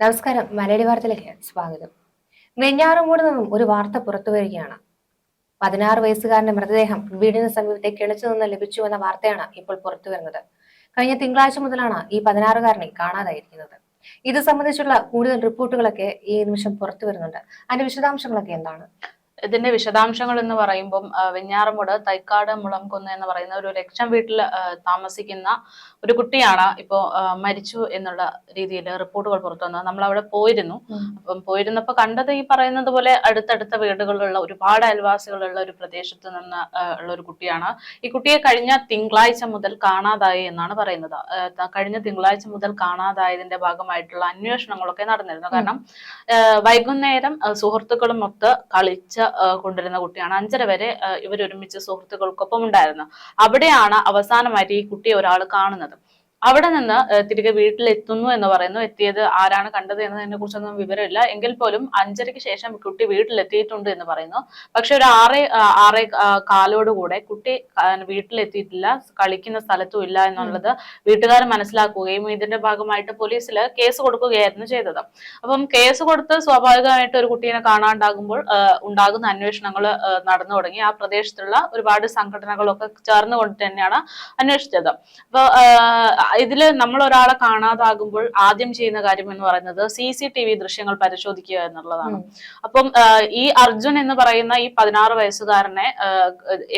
നമസ്കാരം. മലയാളി വാർത്തയിലേക്ക് സ്വാഗതം. വെഞ്ഞാറമൂട് നിന്നും ഒരു വാർത്ത പുറത്തു വരികയാണ്. പതിനാറ് വയസ്സുകാരന്റെ മൃതദേഹം വീടിന് സമീപത്തെ കിണച്ചു നിന്ന് ലഭിച്ചു എന്ന വാർത്തയാണ് ഇപ്പോൾ പുറത്തു വരുന്നത്. കഴിഞ്ഞ തിങ്കളാഴ്ച മുതലാണ് ഈ പതിനാറുകാരനെ കാണാതായിരിക്കുന്നത്. ഇത് സംബന്ധിച്ചുള്ള കൂടുതൽ റിപ്പോർട്ടുകളൊക്കെ ഈ നിമിഷം പുറത്തു വരുന്നുണ്ട്. അതിന്റെ വിശദാംശങ്ങളൊക്കെ എന്താണ്? ഇതിന്റെ വിശദാംശങ്ങൾ എന്ന് പറയുമ്പം വെഞ്ഞാറമുട് തൈക്കാട് മുളംകുന്ന് എന്ന് പറയുന്ന ഒരു ലക്ഷം വീട്ടിൽ താമസിക്കുന്ന ഒരു കുട്ടിയാണ് ഇപ്പോ മരിച്ചു എന്നുള്ള രീതിയിൽ റിപ്പോർട്ടുകൾ പുറത്തു വന്നത്. നമ്മൾ അവിടെ പോയിരുന്നു അപ്പം പോയിരുന്നപ്പോൾ കണ്ടത് ഈ പറയുന്നത് പോലെ അടുത്തടുത്ത വീടുകളിലുള്ള ഒരുപാട് അയൽവാസികളുള്ള ഒരു പ്രദേശത്ത് നിന്ന് ഉള്ള ഒരു കുട്ടിയാണ്. ഈ കുട്ടിയെ കഴിഞ്ഞ തിങ്കളാഴ്ച മുതൽ കാണാതായി എന്നാണ് പറയുന്നത്. കഴിഞ്ഞ തിങ്കളാഴ്ച മുതൽ കാണാതായതിന്റെ ഭാഗമായിട്ടുള്ള അന്വേഷണങ്ങളൊക്കെ നടന്നിരുന്നു. കാരണം വൈകുന്നേരം സുഹൃത്തുക്കളും ഒത്ത് കളിച്ച് ആ, കൊണ്ടിരുന്ന കുട്ടിയാണ്. അഞ്ചര വരെ ഇവരൊരുമിച്ച് സുഹൃത്തുക്കൾക്കൊപ്പം ഉണ്ടായിരുന്നു. അവിടെയാണ് അവസാനമായിട്ട് ഈ കുട്ടിയെ ഒരാൾ കാണുന്നത്. അവിടെ നിന്ന് തിരികെ വീട്ടിലെത്തുന്നു എന്ന് പറയുന്നു. എത്തിയത് ആരാണ് കണ്ടത് എന്നതിനെ കുറിച്ചൊന്നും വിവരമില്ല. എങ്കിൽ പോലും അഞ്ചരയ്ക്ക് ശേഷം കുട്ടി വീട്ടിലെത്തിയിട്ടുണ്ട് എന്ന് പറയുന്നു. പക്ഷെ ഒരു ആറേ ആറേ കാലോടുകൂടെ കുട്ടി വീട്ടിലെത്തിയിട്ടില്ല കളിക്കുന്ന സ്ഥലത്തും ഇല്ല എന്നുള്ളത് വീട്ടുകാർ മനസ്സിലാക്കുകയും ഇതിന്റെ ഭാഗമായിട്ട് പോലീസിൽ കേസ് കൊടുക്കുകയായിരുന്നു ചെയ്തത്. അപ്പം കേസ് കൊടുത്ത് സ്വാഭാവികമായിട്ട് ഒരു കുട്ടീനെ കാണാണ്ടാകുമ്പോൾ ഉണ്ടാകുന്ന അന്വേഷണങ്ങൾ നടന്നു തുടങ്ങി. ആ പ്രദേശത്തുള്ള ഒരുപാട് സംഘടനകളൊക്കെ ചേർന്നുകൊണ്ട് തന്നെയാണ് അന്വേഷിച്ചത്. അപ്പൊ ഇതിൽ നമ്മൾ ഒരാളെ കാണാതാകുമ്പോൾ ആദ്യം ചെയ്യുന്ന കാര്യം എന്ന് പറയുന്നത് സി സി ടി വി ദൃശ്യങ്ങൾ പരിശോധിക്കുക എന്നുള്ളതാണ്. അപ്പം ഈ അർജുൻ എന്ന് പറയുന്ന ഈ പതിനാറ് വയസ്സുകാരനെ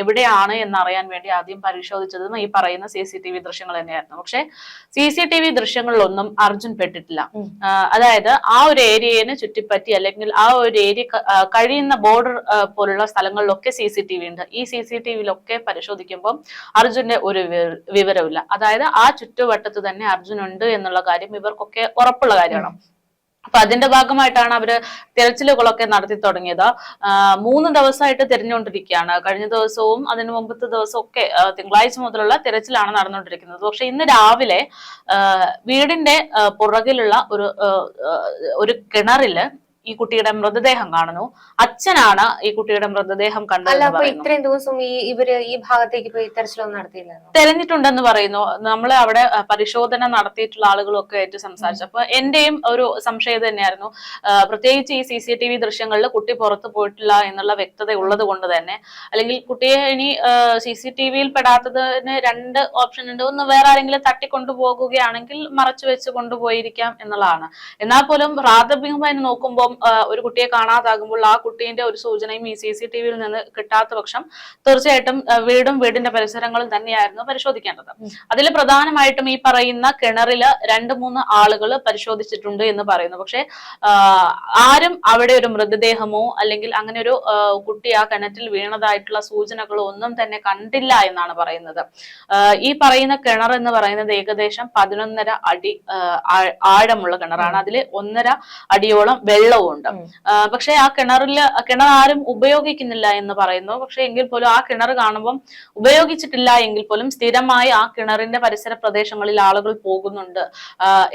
എവിടെയാണ് എന്നറിയാൻ വേണ്ടി ആദ്യം പരിശോധിച്ചതും ഈ പറയുന്ന സി സി ടി വി ദൃശ്യങ്ങൾ തന്നെയായിരുന്നു. പക്ഷെ സി സി ടി വി ദൃശ്യങ്ങളിലൊന്നും അർജുൻ പെട്ടിട്ടില്ല. അതായത് ആ ഒരു ഏരിയനെ ചുറ്റിപ്പറ്റി അല്ലെങ്കിൽ ആ ഒരു ഏരിയ കഴിയുന്ന ബോർഡർ പോലുള്ള സ്ഥലങ്ങളിലൊക്കെ സി സി ടി വി ഉണ്ട്. ഈ സി സി ടി വിയിലൊക്കെ പരിശോധിക്കുമ്പോൾ അർജുന്റെ ഒരു വിവരമില്ല അതായത് ആ ചുറ്റുവട്ടത്ത് തന്നെ അർജുൻ ഉണ്ട് എന്നുള്ള കാര്യം ഇവർക്കൊക്കെ ഉറപ്പുള്ള കാര്യമാണ്. അപ്പൊ അതിന്റെ ഭാഗമായിട്ടാണ് അവർ തിരച്ചിലുകളൊക്കെ നടത്തി തുടങ്ങിയത്. മൂന്ന് ദിവസമായിട്ട് തിരഞ്ഞുകൊണ്ടിരിക്കുകയാണ്. കഴിഞ്ഞ ദിവസവും അതിന് മുമ്പത്തെ ദിവസവും ഒക്കെ തിങ്കളാഴ്ച മുതലുള്ള തിരച്ചിലാണ് നടന്നുകൊണ്ടിരിക്കുന്നത്. പക്ഷെ ഇന്ന് രാവിലെ വീടിന്റെ പുറകിലുള്ള ഒരു ഒരു കിണറിൽ ഈ കുട്ടിയുടെ മൃതദേഹം കാണുന്നു. അച്ഛനാണ് ഈ കുട്ടിയുടെ മൃതദേഹം കണ്ടത് ഇത്രയും ദിവസം ഈ ഇവർ ഈ ഭാഗത്തേക്ക് പോയി തെരച്ചിലൊന്നും നടത്തിയില്ല തെരഞ്ഞിട്ടുണ്ടെന്ന് പറയുന്നു. നമ്മൾ അവിടെ പരിശോധന നടത്തിയിട്ടുള്ള ആളുകളൊക്കെ ആയിട്ട് സംസാരിച്ചു. അപ്പൊ എന്റെയും ഒരു സംശയം തന്നെയായിരുന്നു. പ്രത്യേകിച്ച് ഈ സി സി ടി വി ദൃശ്യങ്ങളിൽ കുട്ടി പുറത്തു പോയിട്ടില്ല എന്നുള്ള വ്യക്തത ഉള്ളത് കൊണ്ട് തന്നെ. അല്ലെങ്കിൽ കുട്ടിയെ ഇനി സി സി ടി വിയിൽ പെടാത്തതിന് രണ്ട് ഓപ്ഷൻ ഉണ്ട്. ഒന്ന് വേറെ ആരെങ്കിലും തട്ടിക്കൊണ്ടുപോകുകയാണെങ്കിൽ മറച്ചു വെച്ച് കൊണ്ടുപോയിരിക്കാം എന്നുള്ളതാണ്. എന്നാൽ പോലും പ്രാഥമികമായി നോക്കുമ്പോൾ ഒരു കുട്ടിയെ കാണാതാകുമ്പോൾ ആ കുട്ടീന്റെ ഒരു സൂചനയും ഈ സി സി ടി വിയിൽ നിന്ന് കിട്ടാത്ത പക്ഷം തീർച്ചയായിട്ടും വീടും വീടിന്റെ പരിസരങ്ങളും തന്നെയായിരുന്നു പരിശോധിക്കേണ്ടത്. അതിൽ പ്രധാനമായിട്ടും ഈ പറയുന്ന കിണറിൽ രണ്ട് മൂന്ന് ആളുകൾ പരിശോധിച്ചിട്ടുണ്ട് എന്ന് പറയുന്നു. പക്ഷെ ആരും അവിടെ ഒരു മൃതദേഹമോ അല്ലെങ്കിൽ അങ്ങനെ ഒരു കുട്ടി ആ കിണറ്റിൽ വീണതായിട്ടുള്ള സൂചനകളോ ഒന്നും തന്നെ കണ്ടില്ല എന്നാണ് പറയുന്നത്. ഈ പറയുന്ന കിണർ എന്ന് പറയുന്നത് ഏകദേശം പതിനൊന്നര അടി ആഴമുള്ള കിണറാണ്. അതിൽ ഒന്നര അടിയോളം വെള്ളവും ഉണ്ട് പക്ഷെ ആ, കിണറിൽ കിണർ ആരും ഉപയോഗിക്കുന്നില്ല എന്ന് പറയുന്നു. പക്ഷെ എങ്കിൽ പോലും ആ കിണർ കാണുമ്പം ഉപയോഗിച്ചിട്ടില്ല എങ്കിൽ പോലും സ്ഥിരമായി ആ കിണറിന്റെ പരിസര പ്രദേശങ്ങളിൽ ആളുകൾ പോകുന്നുണ്ട്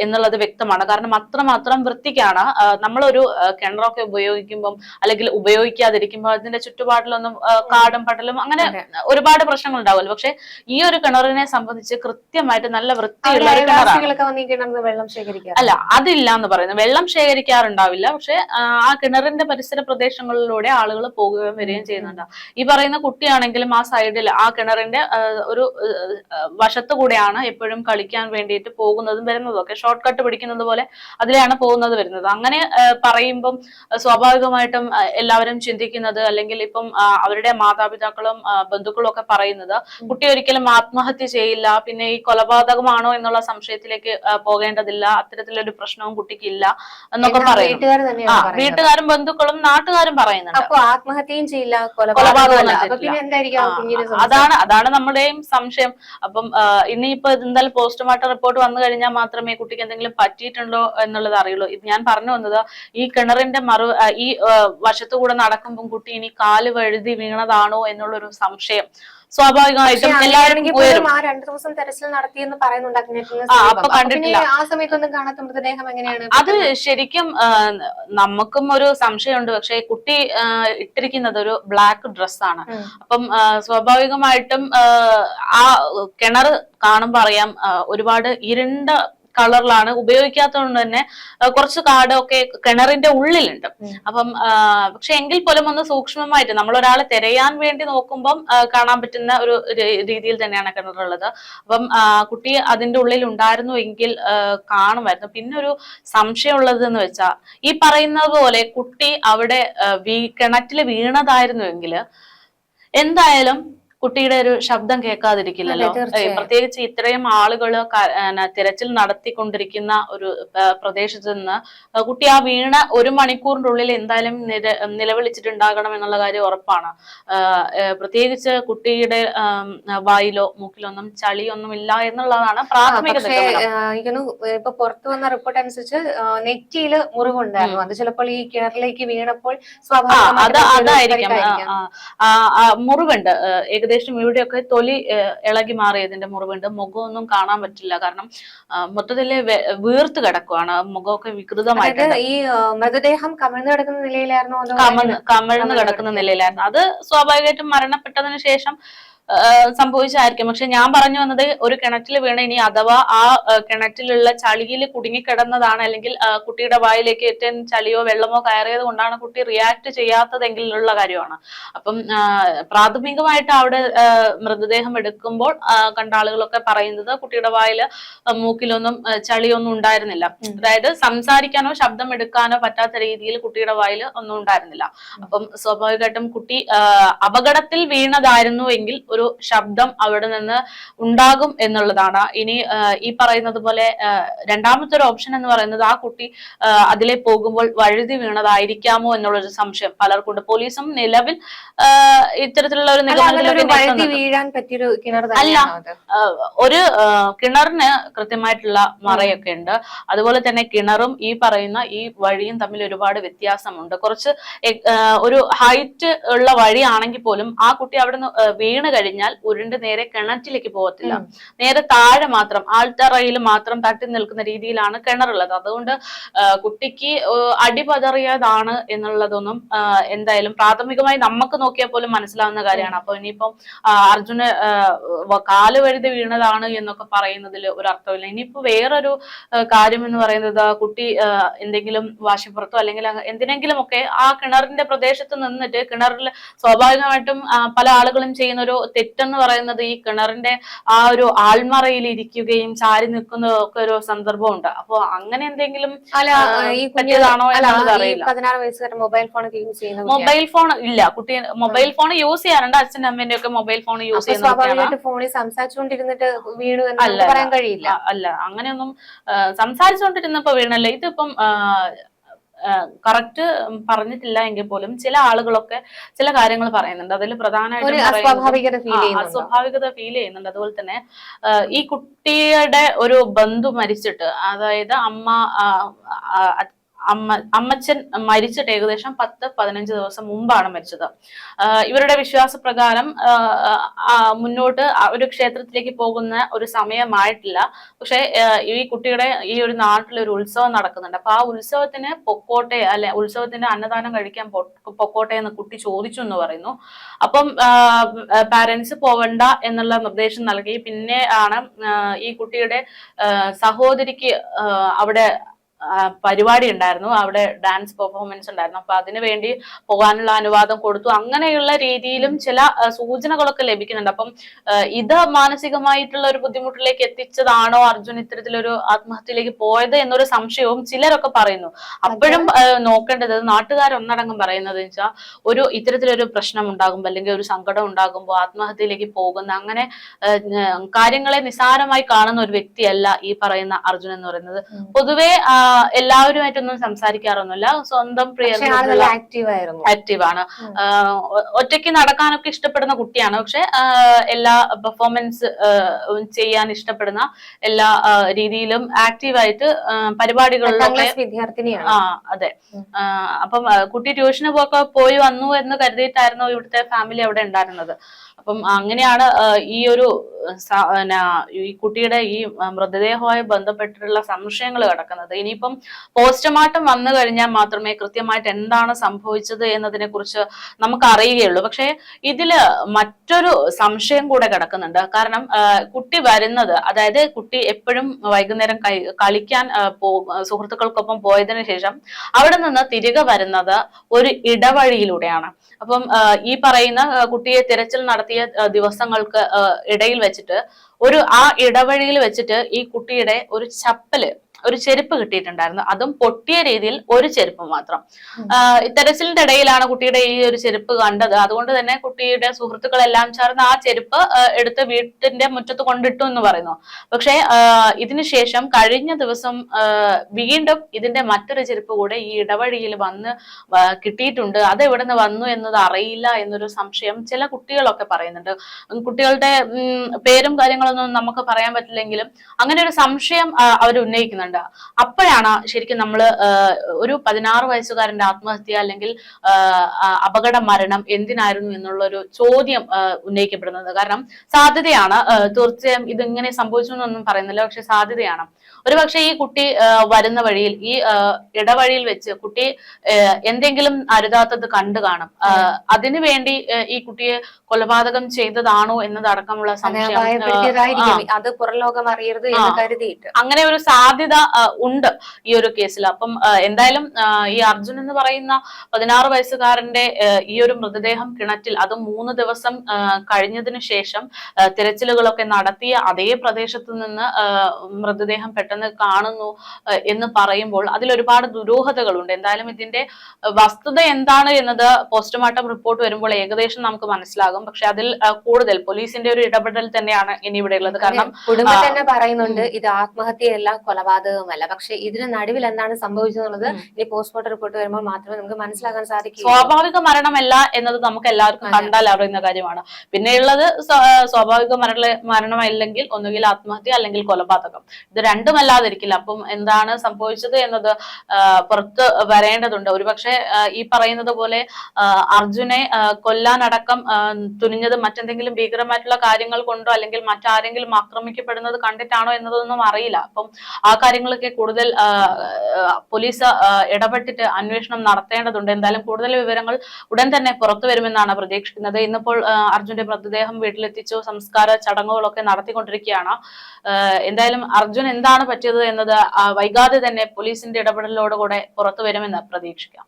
എന്നുള്ളത് വ്യക്തമാണ്. കാരണം അത്രമാത്രം വൃത്തിക്കാണ് നമ്മളൊരു കിണറൊക്കെ ഉപയോഗിക്കുമ്പം അല്ലെങ്കിൽ ഉപയോഗിക്കാതിരിക്കുമ്പോൾ അതിന്റെ ചുറ്റുപാടിലൊന്നും കാടും പടലും അങ്ങനെ ഒരുപാട് പ്രശ്നങ്ങൾ ഉണ്ടാവുമല്ലോ. പക്ഷെ ഈ ഒരു കിണറിനെ സംബന്ധിച്ച് കൃത്യമായിട്ട് നല്ല വൃത്തിയുള്ള അല്ല അതില്ല എന്ന് പറയുന്നത് വെള്ളം ശേഖരിക്കാറുണ്ടാവില്ല. പക്ഷെ ആ, ആ കിണറിന്റെ പരിസര പ്രദേശങ്ങളിലൂടെ ആളുകൾ പോകുകയും വരികയും ചെയ്യുന്നുണ്ട്. ഈ പറയുന്ന കുട്ടിയാണെങ്കിലും ആ സൈഡിൽ ആ കിണറിന്റെ ഒരു വശത്ത് കൂടെയാണ് എപ്പോഴും കളിക്കാൻ വേണ്ടിയിട്ട് പോകുന്നതും വരുന്നതും ഒക്കെ. ഷോർട്ട് കട്ട് പിടിക്കുന്നത് പോലെ അതിലെയാണ് പോകുന്നത് വരുന്നത്. അങ്ങനെ പറയുമ്പം സ്വാഭാവികമായിട്ടും എല്ലാവരും ചിന്തിക്കുന്നത് അല്ലെങ്കിൽ ഇപ്പം അവരുടെ മാതാപിതാക്കളും ബന്ധുക്കളും ഒക്കെ പറയുന്നത് കുട്ടി ഒരിക്കലും ആത്മഹത്യ ചെയ്യില്ല പിന്നെ ഈ കൊലപാതകമാണോ എന്നുള്ള സംശയത്തിലേക്ക് പോകേണ്ടതില്ല അത്തരത്തിലൊരു പ്രശ്നവും കുട്ടിക്ക് ഇല്ല എന്നൊക്കെ പറയുന്നു. വീട്ടുകാരും ബന്ധുക്കളും നാട്ടുകാരും പറയുന്നുണ്ട്. അപ്പൊ ആത്മഹത്യയും ചെയ്യില്ല കൊലപാതകം അതാണ് അതാണ് നമ്മുടെയും സംശയം. അപ്പം ഇനിയിപ്പോ എന്തായാലും പോസ്റ്റ്മോർട്ടം റിപ്പോർട്ട് വന്നു കഴിഞ്ഞാൽ മാത്രമേ കുട്ടിക്ക് എന്തെങ്കിലും പറ്റിയിട്ടുണ്ടോ എന്നുള്ളത് അറിയുള്ളൂ. ഇത് ഞാൻ പറഞ്ഞു വന്നത് ഈ കിണറിന്റെ മറു ഈ വശത്തുകൂടെ നടക്കുമ്പോൾ കുട്ടി ഇനി കാൽ വഴുതി വീണതാണോ എന്നുള്ളൊരു സംശയം. സ്വാഭാവികമായിട്ടും എല്ലാവരും ആ രണ്ടു ദിവസം തെരച്ചിൽ നടത്തിയെന്ന് പറയുന്നുണ്ട് ആ, സമയത്തൊന്നും കാണാത്ത മൃതദേഹം എങ്ങനെയാണ്? അത് ശരിക്കും നമുക്കും ഒരു സംശയമുണ്ട്. പക്ഷെ കുട്ടി ഇട്ടിരിക്കുന്നത് ഒരു ബ്ലാക്ക് ഡ്രസ്സാണ് അപ്പം സ്വാഭാവികമായിട്ടും ആ, കിണറ് കിണർ കാണുമ്പോൾ അറിയാം ഒരുപാട് ഇരുണ്ട കളറിലാണ്. ഉപയോഗിക്കാത്തതുകൊണ്ട് തന്നെ കുറച്ച് കാടൊക്കെ കിണറിന്റെ ഉള്ളിലുണ്ട്. അപ്പം പക്ഷെ എങ്കിൽ പോലും ഒന്ന് സൂക്ഷ്മമായിട്ട് നമ്മൾ ഒരാളെ തിരയാൻ വേണ്ടി നോക്കുമ്പം കാണാൻ പറ്റുന്ന ഒരു രീതിയിൽ തന്നെയാണ് കിണറുള്ളത്. അപ്പം കുട്ടി അതിന്റെ ഉള്ളിൽ ഉണ്ടായിരുന്നു എങ്കിൽ കാണുമായിരുന്നു. പിന്നെ ഒരു സംശയമുള്ളത് എന്ന് വെച്ചാൽ ഈ പറയുന്നത് പോലെ കുട്ടി അവിടെ കിണറ്റിൽ വീണതായിരുന്നു എങ്കിൽ എന്തായാലും കുട്ടിയുടെ ഒരു ശബ്ദം കേൾക്കാതിരിക്കില്ലല്ലോ? പ്രത്യേകിച്ച് ഇത്രയും ആളുകൾ തിരച്ചിൽ നടത്തിക്കൊണ്ടിരിക്കുന്ന ഒരു പ്രദേശത്ത് നിന്ന് കുട്ടി ആ വീണ ഒരു മണിക്കൂറിന്റെ ഉള്ളിൽ എന്തായാലും നിലവിളിച്ചിട്ടുണ്ടാകണം എന്നുള്ള കാര്യം ഉറപ്പാണ്. പ്രത്യേകിച്ച് കുട്ടിയുടെ വായിലോ മൂക്കിലോ ഒന്നും ചളിയൊന്നും ഇല്ല എന്നുള്ളതാണ് പ്രാഥമിക ഇപ്പൊ പുറത്തു വന്ന റിപ്പോർട്ട് അനുസരിച്ച് നെറ്റിയിൽ മുറിവുണ്ടായിരുന്നു. അത് ചിലപ്പോൾ ഈ കിണറിലേക്ക് വീണപ്പോൾ സ്വഭാവം അത് അതായിരിക്കാം. മുറിവുണ്ട്. ഏ, ഏകദേശം ഇവിടെയൊക്കെ തൊലി ഇളകി മാറിയതിന്റെ മുറിവുണ്ട്. മുഖമൊന്നും കാണാൻ പറ്റില്ല. കാരണം മൊത്തത്തിൽ വീർത്ത് കിടക്കുവാണ്. മുഖമൊക്കെ വികൃതമായിട്ട് ഈ മൃതദേഹം കമിഴ്ന്നു കിടക്കുന്ന നിലയിലായിരുന്നു കമിഴ്ന്ന് കമിഴ്ന്ന് കിടക്കുന്ന നിലയിലായിരുന്നു. അത് സ്വാഭാവികമായിട്ടും മരണപ്പെട്ടതിന് ശേഷം സംഭവിച്ചായിരിക്കും. പക്ഷെ ഞാൻ പറഞ്ഞു വന്നത് ഒരു കിണറ്റിൽ വീണ ഇനി അഥവാ ആ കിണറ്റിലുള്ള ചളിയിൽ കുടുങ്ങിക്കിടന്നതാണ് അല്ലെങ്കിൽ കുട്ടിയുടെ വായിലേക്ക് ഏറ്റവും ചളിയോ വെള്ളമോ കയറിയത് കൊണ്ടാണ് കുട്ടി റിയാക്ട് ചെയ്യാത്തതെങ്കിലുള്ള കാര്യമാണ്. അപ്പം പ്രാഥമികമായിട്ട് അവിടെ മൃതദേഹം എടുക്കുമ്പോൾ കണ്ട ആളുകളൊക്കെ പറയുന്നത് കുട്ടിയുടെ വായിൽ മൂക്കിലൊന്നും ചളിയൊന്നും ഉണ്ടായിരുന്നില്ല. അതായത് സംസാരിക്കാനോ ശബ്ദം എടുക്കാനോ പറ്റാത്ത രീതിയിൽ കുട്ടിയുടെ വായിൽ ഒന്നും ഉണ്ടായിരുന്നില്ല. അപ്പം സ്വാഭാവികമായിട്ടും കുട്ടി അപകടത്തിൽ വീണതായിരുന്നു എങ്കിൽ ഒരു ശബ്ദം അവിടെ നിന്ന് ഉണ്ടാകും എന്നുള്ളതാണ്. ഇനി ഈ പറയുന്നത് പോലെ രണ്ടാമത്തെ ഒരു ഓപ്ഷൻ എന്ന് പറയുന്നത് ആ കുട്ടി അതിലെ പോകുമ്പോൾ വഴുതി വീണതായിരിക്കാമോ എന്നുള്ളൊരു സംശയം പലർക്കുണ്ട്. പോലീസും നിലവിൽ ഇത്തരത്തിലുള്ള ഒരു അല്ല ഒരു കിണറിന് കൃത്യമായിട്ടുള്ള മറയൊക്കെ ഉണ്ട്. അതുപോലെ തന്നെ കിണറും ഈ പറയുന്ന ഈ വഴിയും തമ്മിൽ ഒരുപാട് വ്യത്യാസമുണ്ട്. കുറച്ച് ഒരു ഹൈറ്റ് ഉള്ള വഴിയാണെങ്കിൽ പോലും ആ കുട്ടി അവിടെ നിന്ന് വീണ് കഴിഞ്ഞാൽ ഉരുണ്ട് നേരെ കിണറ്റിലേക്ക് പോകത്തില്ല. നേരെ താഴെ മാത്രം ആൾത്തറയിൽ മാത്രം തട്ടി നിൽക്കുന്ന രീതിയിലാണ് കിണറുള്ളത്. അതുകൊണ്ട് കുട്ടിക്ക് അടിപതറിയതാണ് എന്നുള്ളതൊന്നും എന്തായാലും പ്രാഥമികമായി നമുക്ക് നോക്കിയാൽ പോലും മനസ്സിലാവുന്ന കാര്യമാണ്. അപ്പൊ ഇനിയിപ്പം അർജുന് കാൽ വഴുതി വീണതാണ് എന്നൊക്കെ പറയുന്നതിൽ ഒരു അർത്ഥമില്ല. ഇനിയിപ്പോ വേറൊരു കാര്യം എന്ന് പറയുന്നത് കുട്ടി എന്തെങ്കിലും വാശിപ്പുറത്തോ അല്ലെങ്കിൽ എന്തിനെങ്കിലും ഒക്കെ ആ കിണറിന്റെ പ്രദേശത്ത് നിന്നിട്ട് കിണറിൽ സ്വാഭാവികമായിട്ടും പല ആളുകളും ചെയ്യുന്ന ഒരു തെറ്റെന്ന് പറയുന്നത് ഈ കിണറിന്റെ ആ ഒരു ആൾമറയിൽ ഇരിക്കുകയും ചാരി നിൽക്കുന്നതും ഒക്കെ ഒരു സന്ദർഭമുണ്ട്. അപ്പൊ അങ്ങനെ എന്തെങ്കിലും പറ്റിയതാണോ. പതിനാറ് വയസ്സുകാരൻ mobile phone use mobile phone ഇല്ല. കുട്ടി മൊബൈൽ ഫോൺ യൂസ് ചെയ്യാറുണ്ട്. അച്ഛനും അമ്മേന്റെ ഒക്കെ മൊബൈൽ ഫോൺ യൂസ് ചെയ്യുന്നുണ്ട് ഫോണിൽ സംസാരിച്ചുകൊണ്ടിരുന്നിട്ട് വീണു എന്ന് അല്ല, പറയാൻ കഴിയില്ല. അല്ല അങ്ങനെയൊന്നും സംസാരിച്ചുകൊണ്ടിരുന്നപ്പോ വീണല്ലേ? ഇതിപ്പം കറക്റ്റ് പറഞ്ഞിട്ടില്ല എങ്കിൽ പോലും ചില ആളുകളൊക്കെ ചില കാര്യങ്ങൾ പറയുന്നുണ്ട്. അതിൽ പ്രധാനമായിട്ടും അസ്വാഭാവികത ഫീൽ ചെയ്യുന്നുണ്ടോ. അതുപോലെ തന്നെ ഈ കുട്ടിയുടെ ഒരു ബന്ധു മരിച്ചിട്ട് അതായത് അമ്മ അമ്മ അമ്മച്ചൻ മരിച്ചിട്ട് ഏകദേശം പത്ത് പതിനഞ്ച് ദിവസം മുമ്പാണ് മരിച്ചത്. ഇവരുടെ വിശ്വാസപ്രകാരം മുന്നോട്ട് ഒരു ക്ഷേത്രത്തിലേക്ക് പോകുന്ന ഒരു സമയമായിട്ടില്ല. പക്ഷെ ഈ കുട്ടിയുടെ ഈ ഒരു നാട്ടിൽ ഒരു ഉത്സവം നടക്കുന്നുണ്ട്. അപ്പൊ ആ ഉത്സവത്തിന് പൊക്കോട്ടെ അല്ലെ ഉത്സവത്തിന് അന്നദാനം കഴിക്കാൻ പൊക്കോട്ടെ എന്ന് കുട്ടി ചോദിച്ചു എന്ന് പറയുന്നു. അപ്പം പാരന്റ്സ് പോവണ്ട എന്നുള്ള നിർദ്ദേശം നൽകി. പിന്നെ ആണ് ഈ കുട്ടിയുടെ സഹോദരിക്ക് അവിടെ പരിപാടി ഉണ്ടായിരുന്നു. അവിടെ ഡാൻസ് പെർഫോമൻസ് ഉണ്ടായിരുന്നു. അപ്പൊ അതിനു വേണ്ടി പോകാനുള്ള അനുവാദം കൊടുത്തു. അങ്ങനെയുള്ള രീതിയിലും ചില സൂചനകളൊക്കെ ലഭിക്കുന്നുണ്ട്. അപ്പം ഇത് മാനസികമായിട്ടുള്ള ഒരു ബുദ്ധിമുട്ടിലേക്ക് എത്തിച്ചതാണോ അർജുൻ ഇത്തരത്തിലൊരു ആത്മഹത്യയിലേക്ക് പോയത് എന്നൊരു സംശയവും ചിലരൊക്കെ പറയുന്നു. അപ്പോഴും നോക്കേണ്ടത് നാട്ടുകാർ ഒന്നടങ്കം പറയുന്നത് വെച്ചാൽ ഒരു ഇത്തരത്തിലൊരു പ്രശ്നം ഉണ്ടാകുമ്പോൾ അല്ലെങ്കിൽ ഒരു സങ്കടം ഉണ്ടാകുമ്പോൾ ആത്മഹത്യയിലേക്ക് പോകുന്ന അങ്ങനെ കാര്യങ്ങളെ നിസാരമായി കാണുന്ന ഒരു വ്യക്തിയല്ല ഈ പറയുന്ന അർജുൻ എന്ന് പറയുന്നത്. പൊതുവേ എല്ലാവരുമായിട്ടൊന്നും സംസാരിക്കാറൊന്നുമില്ല. സ്വന്തം പ്രിയ ആക്റ്റീവ് ആണ്. ഒറ്റയ്ക്ക് നടക്കാനൊക്കെ ഇഷ്ടപ്പെടുന്ന കുട്ടിയാണ്. പക്ഷെ എല്ലാ പെർഫോമൻസ് ചെയ്യാൻ ഇഷ്ടപ്പെടുന്ന എല്ലാ രീതിയിലും ആക്റ്റീവായിട്ട് പരിപാടികളിലൊക്കെ വിദ്യാർത്ഥിനിയാണ്. ആ അതെ. അപ്പം കുട്ടി ട്യൂഷന് പോക്കെ പോയി വന്നു എന്ന് കരുതിയിട്ടായിരുന്നു ഇവിടുത്തെ ഫാമിലി അവിടെ ഉണ്ടായിരുന്നത്. അപ്പം അങ്ങനെയാണ് ഈ ഒരു ഈ കുട്ടിയുടെ ഈ മൃതദേഹവുമായി ബന്ധപ്പെട്ടിട്ടുള്ള സംശയങ്ങൾ കിടക്കുന്നത്. ഇനി ഇനിയിപ്പം പോസ്റ്റ്മോർട്ടം വന്നു കഴിഞ്ഞാൽ മാത്രമേ കൃത്യമായിട്ട് എന്താണ് സംഭവിച്ചത് എന്നതിനെ കുറിച്ച് നമുക്ക് അറിയുകയുള്ളൂ പക്ഷേ ഇതിൽ മറ്റൊരു സംശയം കൂടെ കിടക്കുന്നുണ്ട്. കാരണം കുട്ടി വരുന്നത് അതായത് കുട്ടി എപ്പോഴും വൈകുന്നേരം കളിക്കാൻ സുഹൃത്തുക്കൾക്കൊപ്പം പോയതിനു ശേഷം അവിടെ നിന്ന് തിരികെ വരുന്നത് ഒരു ഇടവഴിയിലൂടെയാണ്. അപ്പം ഈ പറയുന്ന കുട്ടിയെ തിരച്ചിൽ നടത്തിയ ദിവസങ്ങൾക്ക് ഇടയിൽ വെച്ചിട്ട് ഒരു ആ ഇടവഴിയിൽ വെച്ചിട്ട് ഈ കുട്ടിയുടെ ഒരു ചപ്പൽ ഒരു ചെരുപ്പ് കിട്ടിയിട്ടുണ്ടായിരുന്നു. അതും പൊട്ടിയ രീതിയിൽ ഒരു ചെരുപ്പ് മാത്രം. തെരച്ചിലിന്റെ ഇടയിലാണ് കുട്ടിയുടെ ഈ ഒരു ചെരുപ്പ് കണ്ടത്. അതുകൊണ്ട് തന്നെ കുട്ടിയുടെ സുഹൃത്തുക്കളെല്ലാം ചേർന്ന് ആ ചെരുപ്പ് എടുത്ത് വീട്ടിന്റെ മുറ്റത്ത് കൊണ്ടിട്ടു എന്ന് പറയുന്നു. പക്ഷേ ഇതിനുശേഷം കഴിഞ്ഞ ദിവസം വീണ്ടും ഇതിന്റെ മറ്റൊരു ചെരുപ്പ് കൂടെ ഈ ഇടവഴിയിൽ വന്ന് കിട്ടിയിട്ടുണ്ട്. അത് എവിടെ നിന്ന് വന്നു എന്നത് അറിയില്ല എന്നൊരു സംശയം ചില കുട്ടികളൊക്കെ പറയുന്നുണ്ട്. കുട്ടികളുടെ പേരും കാര്യങ്ങളൊന്നും നമുക്ക് പറയാൻ പറ്റില്ലെങ്കിലും അങ്ങനെ ഒരു സംശയം അവർ ഉന്നയിക്കുന്നുണ്ട് അപ്പോഴാണ് ശരിക്കും നമ്മൾ ഒരു പതിനാറ് വയസ്സുകാരന്റെ ആത്മഹത്യ അല്ലെങ്കിൽ അപകട മരണം എന്തിനായിരുന്നു എന്നുള്ള ഒരു ചോദ്യം ഉന്നയിക്കപ്പെടുന്നത്. കാരണം സാധ്യതയാണ് തീർച്ചയായും ഇതിങ്ങനെ സംഭവിച്ചു എന്നൊന്നും പറയുന്നില്ല പക്ഷെ സാധ്യതയാണ്. ഒരുപക്ഷെ ഈ കുട്ടി വരുന്ന വഴിയിൽ ഈ ഇടവഴിയിൽ വെച്ച് കുട്ടി എന്തെങ്കിലും അരുതാത്തത് കണ്ടു കാണും. അതിനു വേണ്ടി ഈ കുട്ടിയെ കൊലപാതകം ചെയ്തതാണോ എന്നതടക്കമുള്ള സംശയം അത് പുറലോകം അറിയരുത് എന്ന് കരുതിയിട്ട്. അങ്ങനെ ഒരു സാധ്യത ഉണ്ട് ഈ ഒരു കേസിൽ. അപ്പം എന്തായാലും ഈ അർജുൻ എന്ന് പറയുന്ന പതിനാറ് വയസ്സുകാരന്റെ ഈ ഒരു മൃതദേഹം കിണറ്റിൽ അത് മൂന്ന് ദിവസം കഴിഞ്ഞതിന് ശേഷം തിരച്ചിലുകളൊക്കെ നടത്തിയ അതേ പ്രദേശത്ത് നിന്ന് മൃതദേഹം പെട്ടെന്ന് കാണുന്നു എന്ന് പറയുമ്പോൾ അതിൽ ഒരുപാട് ദുരൂഹതകളുണ്ട്. എന്തായാലും ഇതിന്റെ വസ്തുത എന്താണ് എന്നത് പോസ്റ്റ്മോർട്ടം റിപ്പോർട്ട് വരുമ്പോൾ ഏകദേശം നമുക്ക് മനസ്സിലാകും. പക്ഷെ അതിൽ കൂടുതൽ പോലീസിന്റെ ഒരു ഇടപെടൽ തന്നെയാണ് ഇനി ഇവിടെ ഉള്ളത്. കാരണം കുടുംബം തന്നെ പറയുന്നുണ്ട് ഇത് ആത്മഹത്യയല്ല കൊലപാതകമല്ല പക്ഷെ ഇതിന് നടുവിൽ എന്താണ് സംഭവിച്ചതെന്നുള്ളത് ഉം. ഇനി പോസ്റ്റ്മോർട്ടം റിപ്പോർട്ട് വരുമ്പോൾ മാത്രമേ നമുക്ക് മനസ്സിലാക്കാൻ സാധിക്കൂ. സ്വാഭാവിക മരണമല്ല എന്നത് നമുക്ക് എല്ലാവർക്കും. കണ്ടാൽ അറിയുന്ന കാര്യമാണ്. പിന്നെയുള്ളത് സ്വാഭാവിക മരണ മരണമല്ലെങ്കിൽ ഒന്നുകിൽ ആത്മഹത്യ അല്ലെങ്കിൽ കൊലപാതകം. ഇത് രണ്ടുമല്ലാതിരിക്കില്ല. അപ്പം എന്താണ് സംഭവിച്ചത് എന്നത് പുറത്ത് വരേണ്ടതുണ്ട്. ഒരുപക്ഷെ ഈ പറയുന്നത് പോലെ അർജുനെ കൊല്ലാനടക്കം തുനിഞ്ഞത് മറ്റെന്തെങ്കിലും ഭീകരമായിട്ടുള്ള കാര്യങ്ങൾ കൊണ്ടോ അല്ലെങ്കിൽ മറ്റാരെങ്കിലും ആക്രമിക്കപ്പെടുന്നത് കണ്ടിട്ടാണോ എന്നതൊന്നും അറിയില്ല. അപ്പം ആ കാര്യങ്ങളൊക്കെ കൂടുതൽ പോലീസ് ഇടപെട്ടിട്ട് അന്വേഷണം നടത്തേണ്ടതുണ്ട്. എന്തായാലും കൂടുതൽ വിവരങ്ങൾ ഉടൻ തന്നെ പുറത്തു വരുമെന്നാണ് പ്രതീക്ഷിക്കുന്നത്. ഇന്നിപ്പോൾ അർജുന്റെ മൃതദേഹം വീട്ടിലെത്തിച്ചു. സംസ്കാര ചടങ്ങുകളൊക്കെ നടത്തിക്കൊണ്ടിരിക്കുകയാണ്. എന്തായാലും അർജുൻ എന്താണ് പറ്റിയത് എന്നത് വൈകാതെ തന്നെ പോലീസിന്റെ ഇടപെടലോടുകൂടെ പുറത്തു വരുമെന്ന് പ്രതീക്ഷിക്കാം.